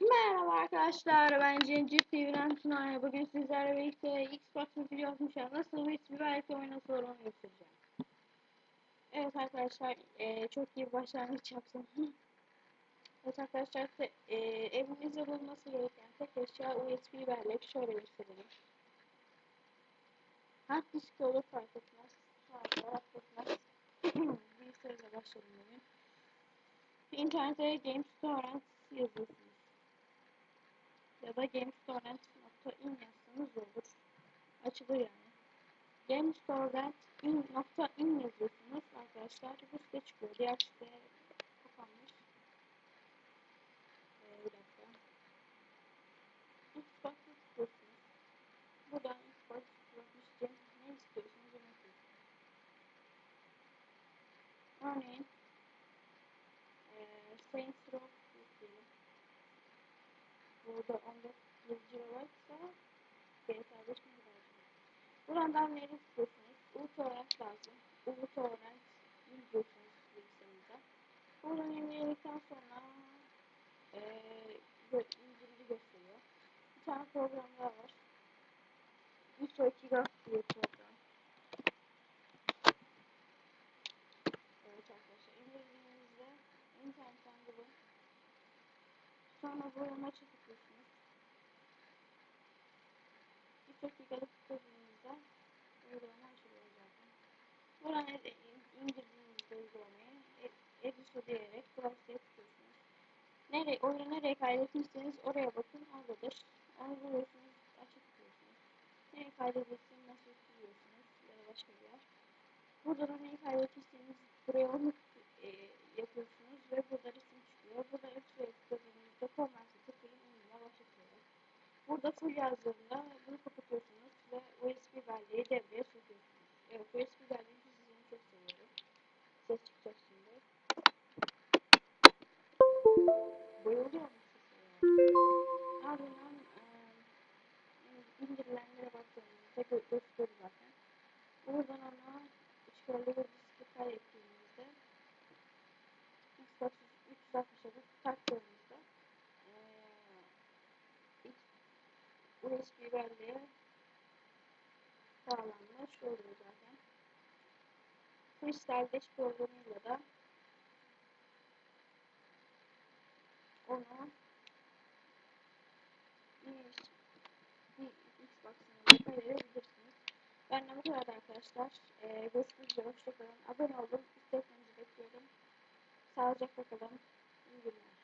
Merhaba arkadaşlar, ben Cenci TV'den Tunay. Bugün sizlerle birlikte Xbox videosunu nasıl bir belki oynasıl onu göstereceğim. Evet arkadaşlar, e, çok iyi bir başlangıç yaptım. evet arkadaşlar, te, e, evinizde bulunması gereken tek eşya USB bellek. Şöyle gösterelim. Hard disk olur fark etmez. Fark etmez. Bilgisayarla başlayalım bugün. İnternete Games Torrent yazıyorsunuz ya da gamestorrent.in yazsanız olur. Açılır yani. gamestorrent.in yazıyorsunuz arkadaşlar. Bu site çıkıyor. Diğer site kapanmış. Ee, bir dakika. Xbox'a tıklıyorsunuz. Buradan Xbox tıklamışken ne istiyorsunuz. Örneğin ee, Saints Row. Burada 14 GB ise GTA 5 mi Buradan download'e tıklıyorsunuz. uTorrent lazım. uTorrent indiriyorsunuz bilgisayarınıza. Buradan indirdikten sonra e, indirili gösteriyor. Bir tane program daha var. 2 diye program. Evet arkadaşlar indirdiğinizde internetten bulun. Sonra bu maçı tıklıyorsunuz. Bir dakikalık tıkladığınızda uygulama açılıyor zaten. Buradan indirdiğinizde uygulamayı Ediso diyerek Browser'e tıklıyorsunuz. Nereye, oyunu nereye kaydetmişseniz oraya bakın oradadır. Onu buluyorsunuz, açık tıklıyorsunuz. Nereye kaydedilsin, nasıl tıklıyorsunuz ya da başka bir yer. Buradan neyi kaydetmişseniz buraya onu e, yapıyorsunuz ve yazılarına bu fakültesinin ve o belgeyi devreye sokuyorsunuz. Evet, o belgeyi USB belleğe bağlanmış oluyor zaten. Kristal Dash programıyla da onu Xbox'ınıza kaydedebilirsiniz. Benden bu kadar arkadaşlar. Ee, görüşmek. Hoşçakalın. Abone olun. İsteklerinizi bekliyorum. Sağlıcakla kalın. İyi günler.